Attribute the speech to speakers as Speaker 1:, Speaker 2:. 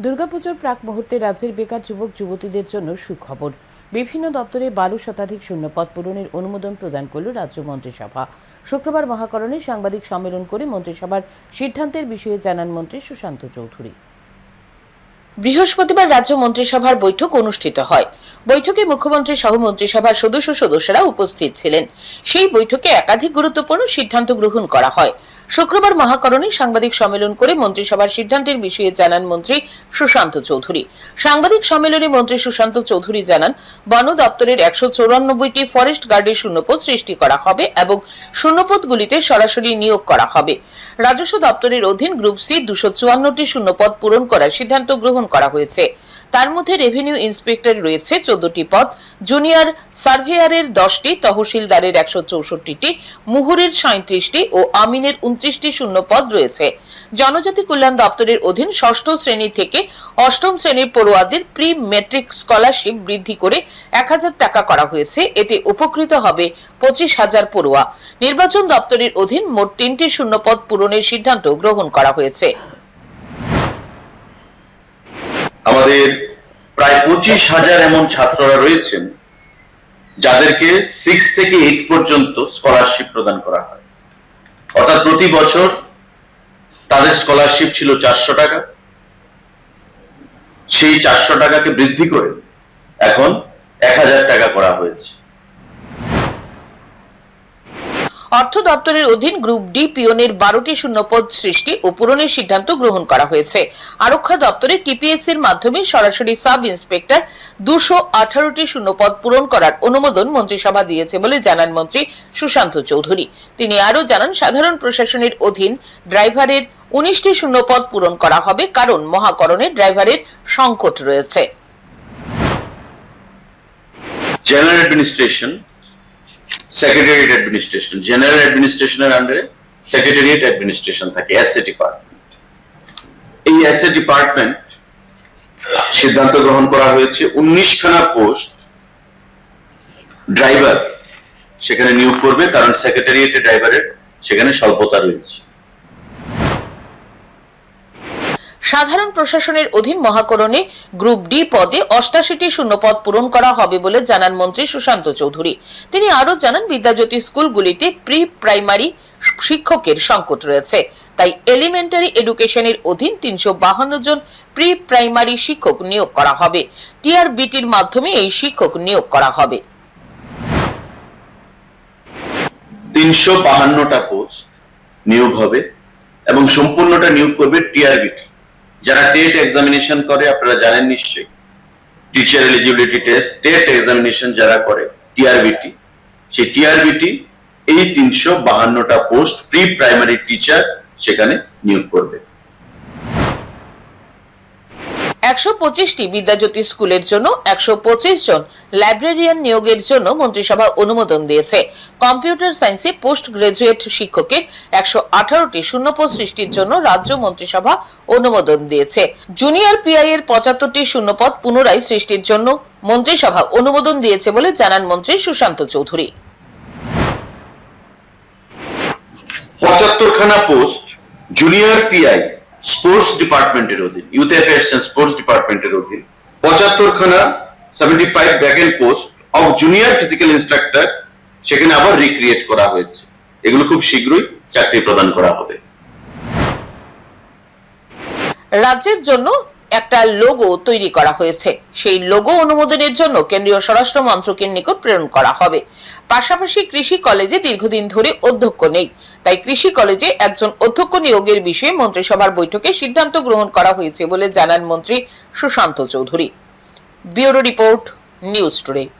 Speaker 1: দুর্গাপুজোর প্রাক মুহূর্তে রাজ্যের বেকার যুবক, যুবতীদের জন্য সুখবর। বিভিন্ন দপ্তরে বারো শতাধিক শূন্যপদ পূরণের অনুমোদন প্রদান করল রাজ্য মন্ত্রিসভা। শুক্রবার মহাকরণে সাংবাদিক সম্মেলন করে মন্ত্রিসভার সিদ্ধান্তের বিষয়ে জানান মন্ত্রী সুশান্ত চৌধুরী। বৃহস্পতিবার রাজ্য মন্ত্রিসভার বৈঠক অনুষ্ঠিত হয়। বৈঠকে মুখ্যমন্ত্রী সহ মন্ত্রিসভার সদস্য সদস্যরা উপস্থিত ছিলেন। সেই বৈঠকে একাধিক গুরুত্বপূর্ণ সিদ্ধান্ত গ্রহণ করা হয়। শুক্রবার মহাকরণে সাংবাদিক সম্মেলন করে মন্ত্রিসভার সিদ্ধান্তের বিষয়ে জানান মন্ত্রী সুশান্ত চৌধুরী। সাংবাদিক সম্মেলনে মন্ত্রী সুশান্ত চৌধুরী জানান বন দপ্তরের একশো চৌরানব্বইটি ফরেস্ট গার্ডের শূন্যপদ সৃষ্টি করা হবে এবং শূন্যপদগুলিতে সরাসরি নিয়োগ করা হবে। রাজস্ব দপ্তরের অধীন গ্রুপ সি দুশো চুয়ান্নটি শূন্যপদ পূরণ করার সিদ্ধান্ত গ্রহণ করা হয়েছে। তার মধ্যে রেভিনিউ ইন্সপেক্টর রয়েছে চোদ্দটি পদ। জুনিয়র সার্ভেয়ারের দশটি, তহসিলদারের একশো চৌষট্টিটি, মুহুরের সাঁত্রিশটি ও আমিনের উনত্রিশটি শূন্য পদ রয়েছে। জনজাতি কল্যাণ দপ্তরের অধীন ষষ্ঠ শ্রেণি থেকে অষ্টম শ্রেণির পড়ুয়াদের প্রি মেট্রিক স্কলারশিপ বৃদ্ধি করে এক হাজার টাকা করা হয়েছে। এতে উপকৃত হবে পঁচিশ হাজার পড়ুয়া। নির্বাচন দপ্তরের অধীন মোট তিনটি শূন্যপদ পূরণের সিদ্ধান্ত গ্রহণ করা হয়েছে।
Speaker 2: আমাদের প্রায় পঁচিশ হাজার এমন ছাত্ররা রয়েছেন যাদেরকে সিক্স থেকে এইট পর্যন্ত স্কলারশিপ প্রদান করা হয়। অর্থাৎ প্রতি বছর তাদের স্কলারশিপ ছিল চারশো টাকা। সেই চারশো টাকাকে বৃদ্ধি করে এখন এক হাজার টাকা করা হয়েছে।
Speaker 1: অর্থ দপ্তরের অধীন গ্রুপ ডি পিওনের বারোটি শূন্যপদ সৃষ্টি ও পূরণের সিদ্ধান্ত গ্রহণ করা হয়েছে। আরক্ষা দপ্তরে টিপিএস এর মাধ্যমে সরাসরি সাব ইন্সপেক্টর দুশো আঠারোটি শূন্যপদ পূরণ করার অনুমোদন মন্ত্রিসভা দিয়েছে বলে জানান মন্ত্রী সুশান্ত চৌধুরী। তিনি আরও জানান, সাধারণ প্রশাসনের অধীন ড্রাইভারের উনিশটি শূন্যপদ পূরণ করা হবে, কারণ মহাকরণে ড্রাইভারের সংকট রয়েছে।
Speaker 2: General administration secretariat administration general অ্যাডমিনিস্ট্রেশনের আন্ডারে সেক্রেটারিয়েট অ্যাডমিনিস্ট্রেশন থাকে এসএ ডিপার্টমেন্ট এই এসএ ডিপার্টমেন্ট সিদ্ধান্ত গ্রহণ করা হয়েছে, উনিশখানা পোস্ট ড্রাইভার সেখানে নিয়োগ করবে, কারণ সেক্রেটারিয়েটে ড্রাইভারের সেখানে স্বল্পতা রয়েছে।
Speaker 1: সাধারণ প্রশাসনের অধীন মহাকরণে গ্রুপ ডি পদে অষ্টাশিটি শূন্যপদ পূরণ করা হবে বলে জানান মন্ত্রী সুশান্ত চৌধুরী। তিনি আরও জানান, বিদ্যাজ্যোতি স্কুলগুলিতে প্রি প্রাইমারি শিক্ষকের সংকট রয়েছে। তাই এলিমেন্টারি এডুকেশনের অধীন তিনশো বাহান্ন জন প্রি প্রাইমারি শিক্ষক নিয়োগ করা হবে। টিআরবিটির মাধ্যমে এই শিক্ষক নিয়োগ করা হবে।
Speaker 2: তিনশো বাহান্নটা পোস্ট নিয়োগ হবে এবং সম্পূর্ণটা নিয়োগ করবে টিআরবিটি যারা টেট এক্সামিনেশন করে, আপনারা জানেন নিশ্চয়ই। Teacher eligibility test TET examination যারা করে টিআরবিটি সেই টিআরবিটি এই তিনশো বাহান্নটা পোস্ট প্রি প্রাইমারি টিচার সেখানে নিয়োগ করবে।
Speaker 1: একশো পঁচিশটি বিদ্যাজ্যোতি স্কুলের জন্য একশো পঁচিশ জন লাইব্রেরিয়ান নিয়োগের জন্য মন্ত্রিসভা অনুমোদন দিয়েছে। কম্পিউটার সায়েন্সে পোস্ট গ্রাজুয়েট শিক্ষকের একশো আঠারোটি শূন্যপদ সৃষ্টির জন্য রাজ্য মন্ত্রিসভা অনুমোদন দিয়েছে। জুনিয়র পিআই এর পঁচাত্তরটি শূন্যপদ পুনরায় সৃষ্টির জন্য মন্ত্রিসভা অনুমোদন দিয়েছে বলে জানান মন্ত্রী সুশান্ত চৌধুরী।
Speaker 2: পঁচাত্তর খানা পোস্ট, জুনিয়র পিআই স্পোর্টস ডিপার্টমেন্টের অধীন, ইউথ অ্যাফেয়ার্স এন্ড স্পোর্টস ডিপার্টমেন্টের অধীন পঁচাত্তর খানা seventy five vacant post of junior physical instructor সেখানে আবার রিক্রিয়েট করা হয়েছে। এগুলো খুব শীঘ্রই চাকরি প্রদান করা হবে।
Speaker 1: রাজ্যের জন্য একটা লোগো তৈরি করা হয়েছে। সেই লোগো অনুমোদনের জন্য কেন্দ্রীয় স্বরাষ্ট্র মন্ত্রকের নিকট প্রেরণ করা হবে। পাশাপাশি কৃষি কলেজে দীর্ঘদিন ধরে অধ্যক্ষ নেই। তাই কৃষি কলেজে একজন অধ্যক্ষ নিয়োগের বিষয়ে মন্ত্রিসভার বৈঠকে সিদ্ধান্ত গ্রহণ করা হয়েছে বলে জানান মন্ত্রী Sushanta Chowdhury. Bureau report, news today.